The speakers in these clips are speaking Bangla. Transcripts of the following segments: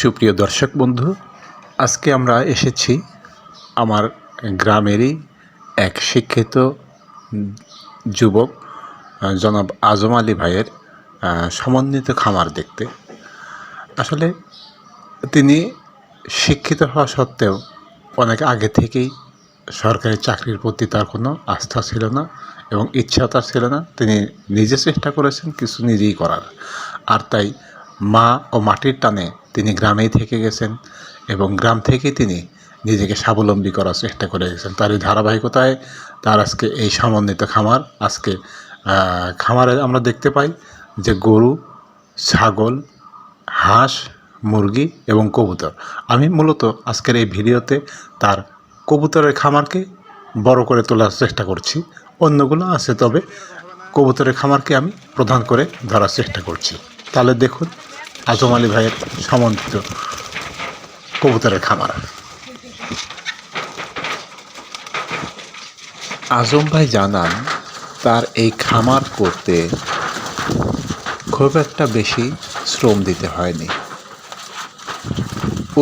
সুপ্রিয় দর্শক বন্ধু, আজকে আমরা এসেছি আমার গ্রামেরই এক শিক্ষিত যুবক, জনাব আজম আলী ভাইয়ের সমন্বিত খামার দেখতে। আসলে তিনি শিক্ষিত হওয়া সত্ত্বেও অনেক আগে থেকেই সরকারি চাকরির প্রতি তার কোনো আস্থা ছিল না এবং ইচ্ছা তার ছিল না। তিনি নিজে চেষ্টা করেছেন, কিছু নিজেই করার। আর তাই মা ও মাটির টানে তিনি গ্রামেই থেকে গেছেন এবং গ্রাম থেকে তিনি নিজেকে স্বাবলম্বী করার চেষ্টা করে গেছেন। তার এই ধারাবাহিকতায় তার আজকে এই সমন্বিত খামার, আজকে খামারে আমরা দেখতে পাই যে গরু, ছাগল, হাঁস, মুরগি এবং কবুতর। আমি মূলত আজকের এই ভিডিওতে তার কবুতরের খামারকে বড় করে তোলার চেষ্টা করছি। অন্যগুলো আছে, তবে কবুতরের খামারকে আমি প্রধান করে ধরার চেষ্টা করছি। তাহলে দেখুন আজম আলী ভাইয়ের সমন্বিত কবুতরের খামার। আজম ভাই জানান, তার এই খামার করতে খুব একটা বেশি শ্রম দিতে হয়নি।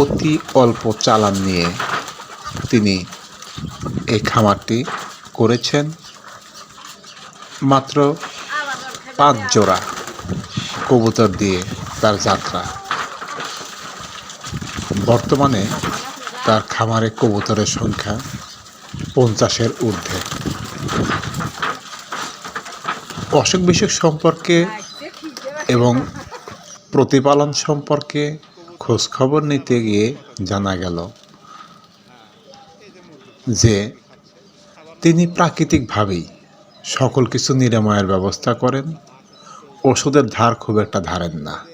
অতি অল্প চালান নিয়ে তিনি এই খামারটি করেছেন। মাত্র পাঁচ জোড়া কবুতর দিয়ে তার যাত্রা। বর্তমানে তার খামারে কবুতরের সংখ্যা পঞ্চাশের ঊর্ধ্বে। অসুখ বিসুখ সম্পর্কে এবং প্রতিপালন সম্পর্কে খোঁজখবর নিতে গিয়ে জানা গেল যে তিনি প্রাকৃতিকভাবেই সকল কিছু নিরাময়ের ব্যবস্থা করেন, ওষুধের ধার খুব একটা ধারেন না।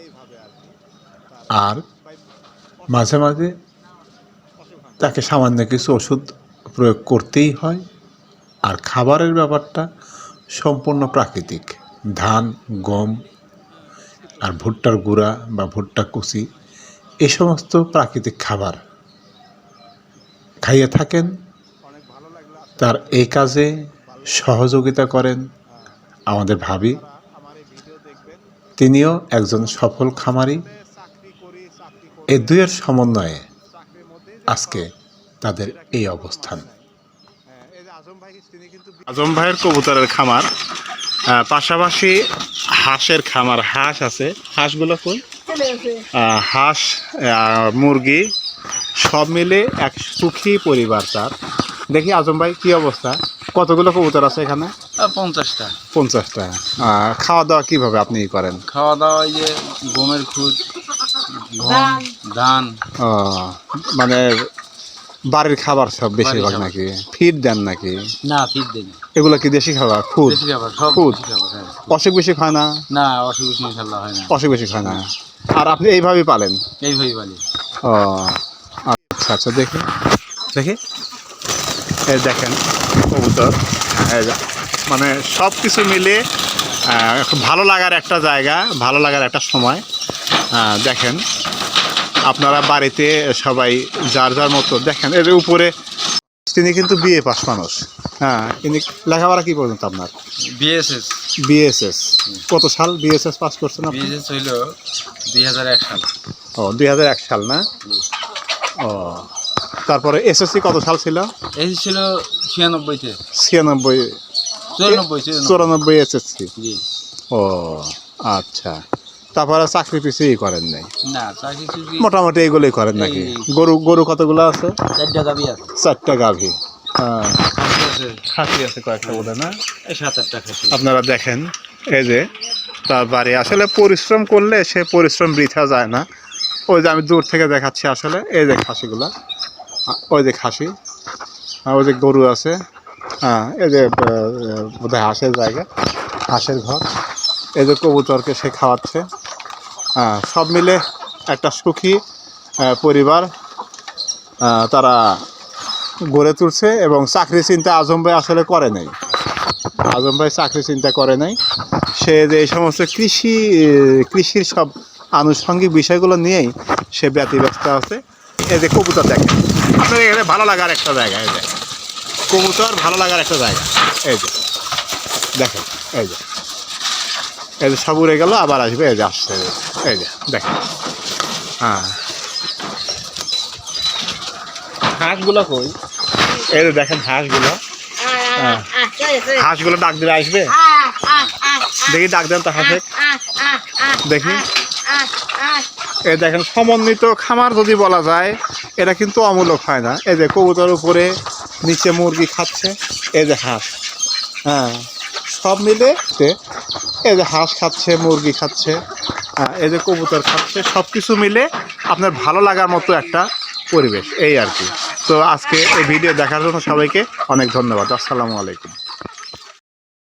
আর মাঝে মাঝে তাকে সামান্য কিছু ওষুধ প্রয়োগ করতেই হয়। আর খাবারের ব্যাপারটা সম্পূর্ণ প্রাকৃতিক। ধান, গম আর ভুট্টার গুঁড়া বা ভুট্টা কুচি, এ সমস্ত প্রাকৃতিক খাবার খাইয়ে থাকেন। তার এই কাজে সহযোগিতা করেন আমাদের ভাবি। তিনিও একজন সফল খামারি। এই দুয়ের সমন্বয়ে আজকে তাদের এই অবস্থান। আজম ভাইয়ের কবুতরের খামার পাশাপাশি হাঁসের খামার। হাঁস আছে। হাঁসগুলো কই হাঁস মুরগি সব মিলে এক সুখী পরিবার তার। দেখি আজম ভাই কি অবস্থা? কতগুলো কবুতর আছে এখানে? পঞ্চাশটা। পঞ্চাশটা। খাওয়া দাওয়া কীভাবে আপনি করেন? খাওয়া দাওয়া এই যে গমের খুদ ধান। ও, মানে বাড়ির খাবার সব বেশিরভাগ। নাকি? ফিড দেন নাকি? না ফিট দেন এগুলো কি দেশি খাবার? ফুড? দেশি খাবার সব খুদ। দেশি খাবার হ্যাঁ। অসুখ বেশি খায় না? না অসুবিধা ইনশাল্লাহ হয় না। অসুখ বেশি খায় না। আর আপনি এইভাবেই পালেন? এই ভাই বালি ও আচ্ছা আচ্ছা দেখি। দেখি। এই দেখেন কবুতর। মানে সব কিছু মিলে ভালো লাগার একটা জায়গা ভালো লাগার একটা সময়। দেখেন আপনারা বাড়িতে সবাই যার যার মতো দেখেন এর উপরে তিনি কিন্তু বিএ পাস মানুষ। হ্যাঁ তিনি লেখাপড়া কি পর্যন্ত আপনার? বিএসএস বিএসএস কত সাল বিএসএস পাস করছেন আপনি? বিএসএস হইল দুই হাজার এক সাল। ও দুই হাজার এক সাল না? ও তারপরে এসএসসি কত সাল ছিল? এই ছিল ছিয়ানব্বইতে। ছিয়ানব্বই চুরানব্বই চুরানব্বই। এসএসসি ও আচ্ছা। তারপরে চাকরি পিছিয়ে করেন নাই। না মোটামুটি এইগুলোই করেন নাকি? গরু গরু কতগুলো আছে? চারটা দাবি আছে। চারটা গাভী। হ্যাঁ। খাসি আছে কয়েকটা বোধ না? সাত আটটা খাসি আপনারা দেখেন এই যে তার বাড়ি আসলে পরিশ্রম করলে সে পরিশ্রম বৃথা যায় না। ওই যে আমি দূর থেকে দেখাচ্ছি আসলে এই যে খাসিগুলা। ওই যে খাসি আর ওই যে গরু আছে। হ্যাঁ এই যে বোধহয় হাঁসের জায়গা হাঁসের ঘর। এই যে কবুতরকে সে খাওয়াচ্ছে। সব মিলে একটা সুখী পরিবার তারা গড়ে তুলছে এবং চাকরি চিন্তা আজম ভাই আসলে করে নাই। আজম ভাই চাকরি চিন্তা করে নাই। সে যে এই সমস্ত কৃষি, কৃষির সব আনুষঙ্গিক বিষয়গুলো নিয়েই সে ব্যতিব্যস্ত আছে। এই যে কবুতর দেখেন। আপনার এখানে ভালো লাগার একটা জায়গা, এই যে। কবুতর ভালো লাগার একটা জায়গা। এই যে। দেখেন, এই যে। এই যে সব উড়ে গেল আবার আসবে এই যে আসছে এই যে দেখেন হ্যাঁ। হাঁসগুলো কই? এই যে দেখেন হাঁসগুলো। হ্যাঁ। হাঁসগুলো ডাক দিলে আসবে? দেখি ডাক দেন তো হাঁসে। দেখি। এ দেখেন সমন্বিত খামার যদি বলা যায় এটা কিন্তু অমূলক হয় না। এই যে কবুতর উপরে নিচে মুরগি খাচ্ছে এই যে হাঁস। হ্যাঁ। সব মিলে এই যে হাঁস খাচ্ছে, মুরগি খাচ্ছে এই যে কবুতর খাচ্ছে সব কিছু মিলে আপনার ভালো লাগার মতো একটা পরিবেশ, এই আর কি। তো আজকে এই ভিডিও দেখার জন্য সবাইকে অনেক ধন্যবাদ। আসসালামু আলাইকুম।